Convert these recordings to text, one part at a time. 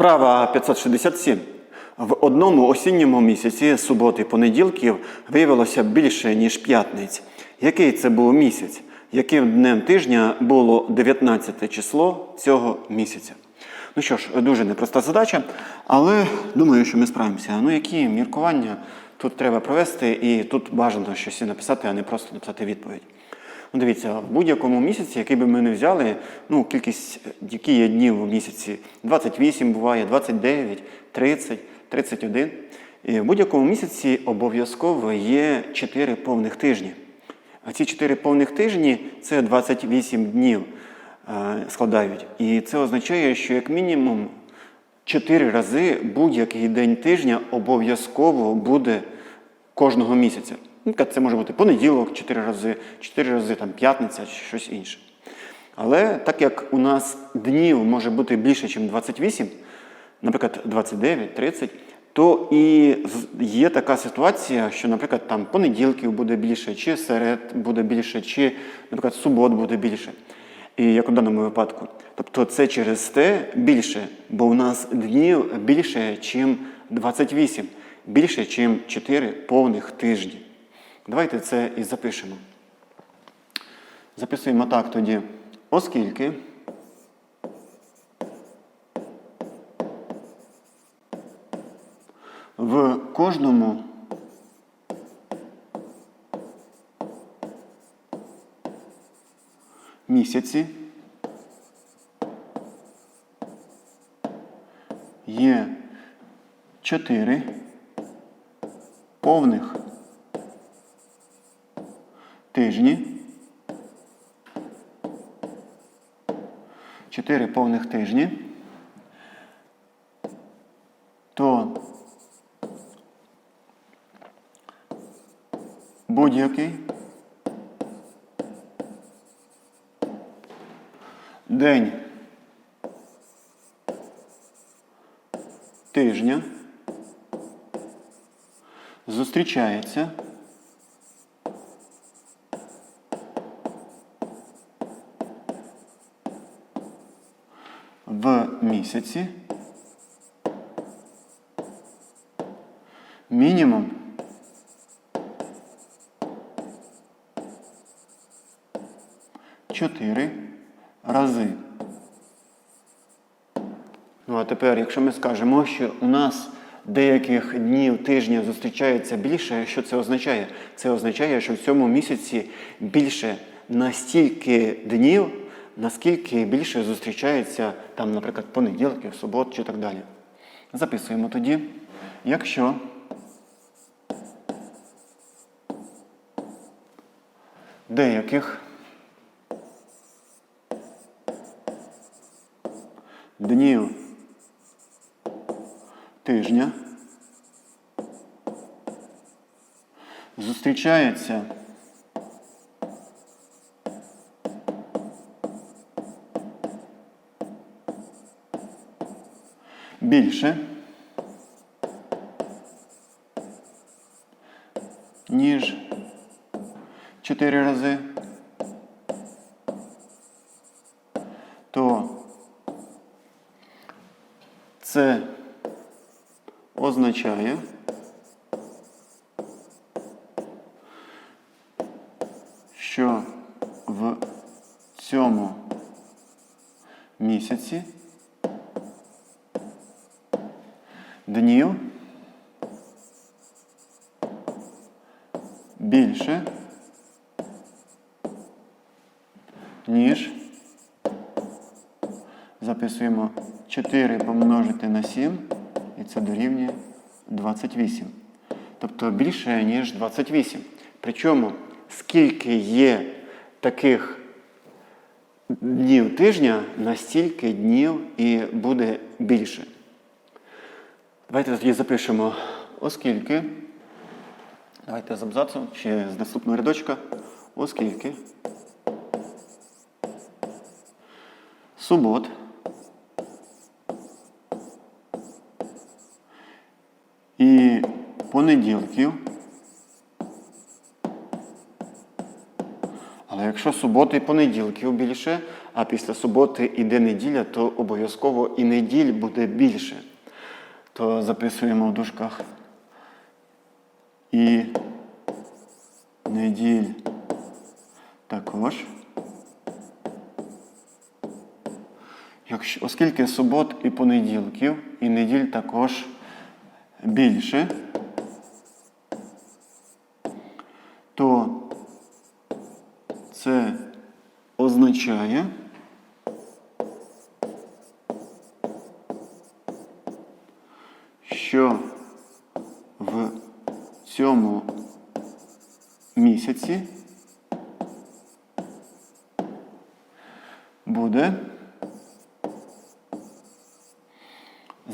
Вправа 567. В одному осінньому місяці суботи понеділків виявилося більше, ніж п'ятниць. Який це був місяць? Яким днем тижня було 19 число цього місяця? Ну що ж, дуже непроста задача, але думаю, що ми справимося. Ну, які міркування тут треба провести, і тут бажано щось написати, а не просто написати відповідь. Ну, дивіться, в будь-якому місяці, який би ми не взяли, ну, кількість, які є днів у місяці, 28 буває, 29, 30, 31. І в будь-якому місяці обов'язково є 4 повних тижні. А ці 4 повних тижні це 28 днів е, складають. І це означає, що як мінімум 4 рази будь-який день тижня обов'язково буде кожного місяця. Ну, Це може бути понеділок 4 рази, 4 рази там, п'ятниця чи щось інше. Але так як у нас днів може бути більше, ніж 28, наприклад, 29, 30, то і є така ситуація, що, наприклад, там понеділків буде більше, чи серед буде більше, чи, наприклад, субот буде більше. І як у даному випадку. Тобто це через те більше, бо у нас днів більше, ніж 28, більше, ніж 4 повних тижні. Давайте це і запишемо. Записуємо так тоді, оскільки в кожному місяці є чотири повних тижні. Чотири повних тижні. То будь-який день тижня зустрічається в місяці мінімум чотири рази. Ну а тепер, якщо ми скажемо, що у нас деяких днів тижня зустрічається більше, що це означає? Це означає, що в цьому місяці більше настільки днів, наскільки більше зустрічається там, наприклад, понеділків, субот чи так далі. Записуємо тоді, якщо деяких днів тижня зустрічається більше, ніж 4 рази, то це означає, що в цьому місяці днів більше, ніж записуємо 4 помножити на 7, і це дорівнює 28. Тобто більше, ніж 28. Причому, скільки є таких днів тижня, настільки днів і буде більше. Давайте тоді запишемо, оскільки. Давайте з абзацу чи з наступного рядочка. Оскільки субот і понеділків. Але якщо суботи і понеділків більше, а після суботи іде неділя, то обов'язково і неділь буде більше. То записуємо в дужках і неділь також. Оскільки субот і понеділків, і неділь також більше, то це означає, що в цьому місяці буде.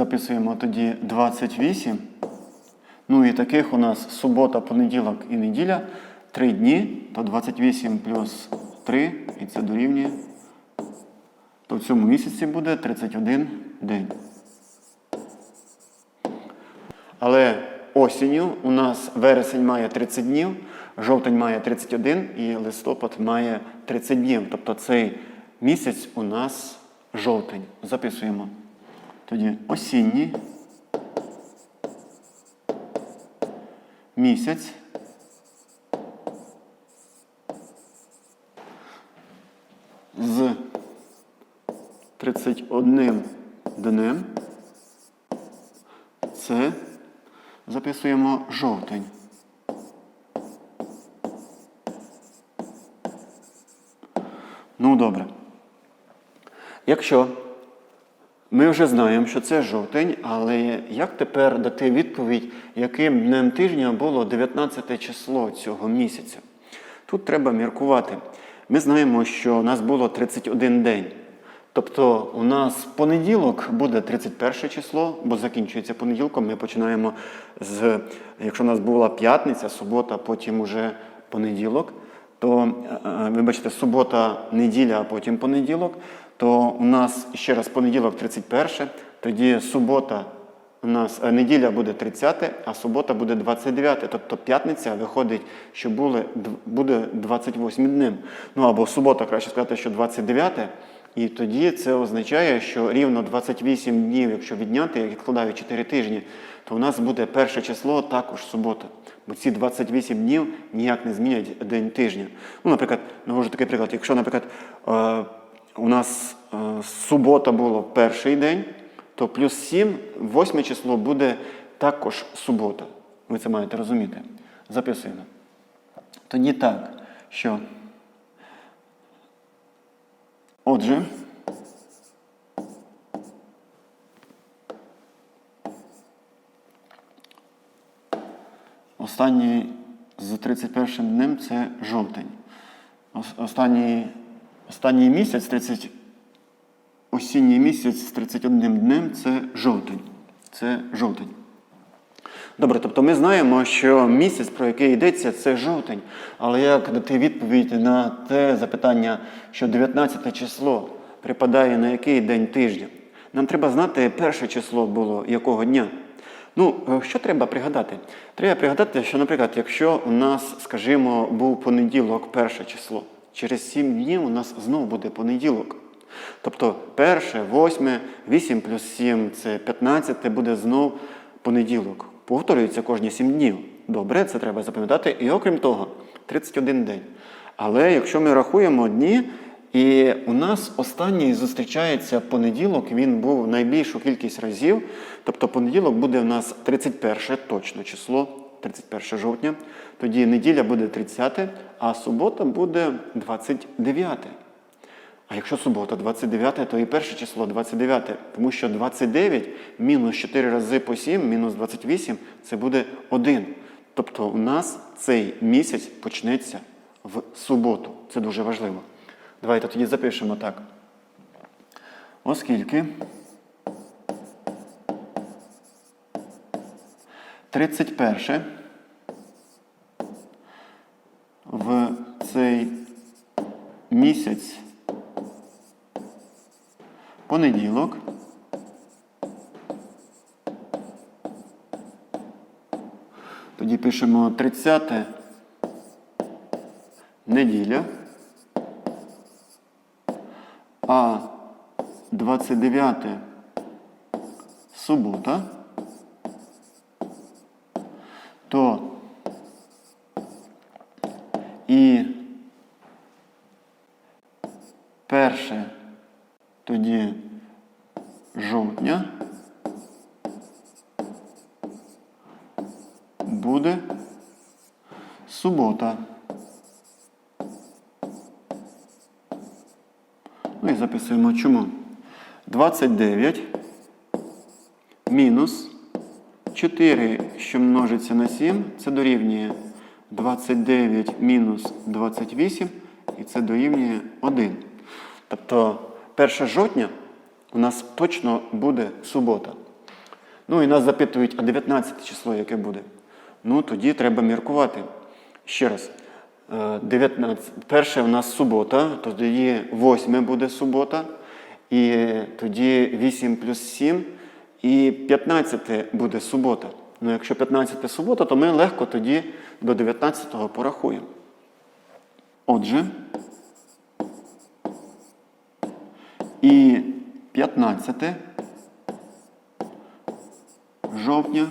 Записуємо тоді 28. Ну і таких у нас субота, понеділок і неділя. Три дні, то 28 плюс 3, і це дорівнює. То в цьому місяці буде 31 день. Але осінню у нас вересень має 30 днів, жовтень має 31 і листопад має 30 днів. Тобто цей місяць у нас жовтень. Записуємо. Тоді осінній місяць. З 31 днем. Це записуємо жовтень. Ну, добре. Якщо ми вже знаємо, що це жовтень, але як тепер дати відповідь, яким днем тижня було 19 число цього місяця? Тут треба міркувати. Ми знаємо, що у нас було 31 день. Тобто у нас понеділок буде 31 число, бо закінчується понеділком. Ми починаємо з, якщо у нас була п'ятниця, субота, потім уже понеділок, то, е, вибачте, субота, неділя, а потім понеділок, то у нас ще раз понеділок 31, тоді субота у нас е, неділя буде 30, а субота буде 29. Тобто п'ятниця виходить, що були, буде 28 днем. Ну або субота, краще сказати, що 29. І тоді це означає, що рівно 28 днів, якщо відняти, я відкладаю 4 тижні, то у нас буде перше число також субота. Бо ці 28 днів ніяк не змінять день тижня. Ну, наприклад, навожу такий приклад, якщо, наприклад, е, у нас е, субота було перший день, то плюс 7, восьме число буде також субота. Ви це маєте розуміти. Записуємо. Тоді так, що. Отже, останній з 31 днем це жовтень. Останній, останній місяць, 30, осінній місяць з 31 днем це жовтень. Це жовтень. Добре, тобто ми знаємо, що місяць, про який йдеться, це жовтень. Але як дати відповідь на те запитання, що 19 число припадає на який день тижня? Нам треба знати, перше число було якого дня. Ну, е, що треба пригадати? Треба пригадати, що, наприклад, якщо у нас, скажімо, був понеділок, перше число, через 7 днів у нас знову буде понеділок. Тобто перше, восьме, 8 плюс 7 це 15, буде знов понеділок. Повторюється кожні 7 днів. Добре, це треба запам'ятати. І окрім того, 31 день. Але якщо ми рахуємо дні, і у нас останній зустрічається понеділок, він був найбільшу кількість разів. Тобто понеділок буде у нас 31 точно число, 31 жовтня. Тоді неділя буде 30, а субота буде 29. А якщо субота 29, то і перше число 29, тому що 29 мінус 4 рази по 7, мінус 28 це буде 1. Тобто у нас цей місяць почнеться в суботу. Це дуже важливо. Давайте тоді запишемо так. Оскільки 31 в цей місяць понеділок. Тоді пишемо 30 неділя. а 29 субота, Перше, тоді жовтня буде субота. Ну і записуємо чому. 29 мінус 4, що множиться на 7, це дорівнює 29 мінус 28 і це дорівнює 1. Тобто 1 жовтня у нас точно буде субота. Ну і нас запитують, а 19 число яке буде? Ну, тоді треба міркувати. Ще раз. Е, 19. Перше у нас субота, тоді 8 буде субота, і тоді 8 плюс 7, і 15 буде субота. Ну, якщо 15 субота, то ми легко тоді до 19-го порахуємо. Отже, і 15 жовтня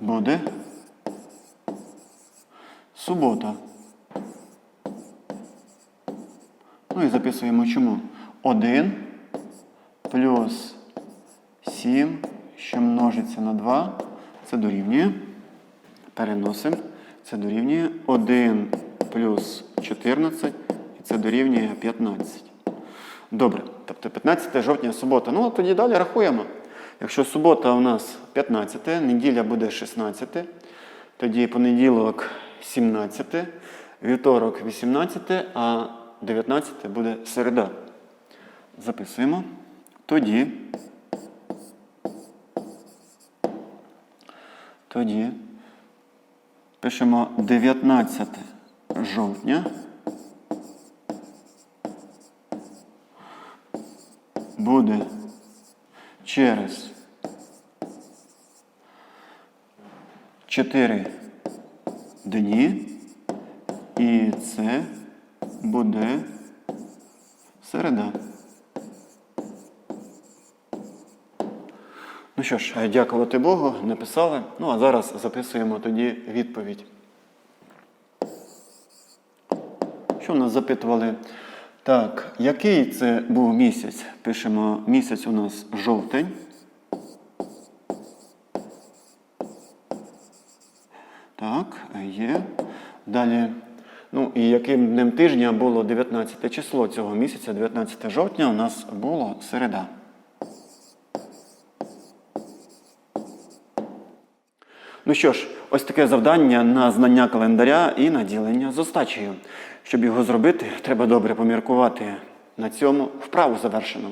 буде субота. Ну і записуємо чому. 1 плюс 7, що множиться на 2, це дорівнює. Переносимо. Це дорівнює 1 плюс 14, і це дорівнює 15. Добре, тобто 15 жовтня субота. Ну, тоді далі рахуємо. Якщо субота у нас 15, неділя буде 16, тоді понеділок 17, вівторок 18, а 19 буде середа. Записуємо. Тоді. Тоді пишемо 19 жовтня. Буде через 4 дні, і це буде середа. Ну що ж, дякувати Богу, написали. Ну а зараз записуємо тоді відповідь. Що нас запитували? Так, який це був місяць? Пишемо місяць у нас жовтень. Так, є. Далі. Ну і яким днем тижня було 19 число цього місяця, 19 жовтня, у нас було середа. Ну що ж, ось таке завдання на знання календаря і на ділення з остачею. Щоб його зробити, треба добре поміркувати. На цьому вправу завершено.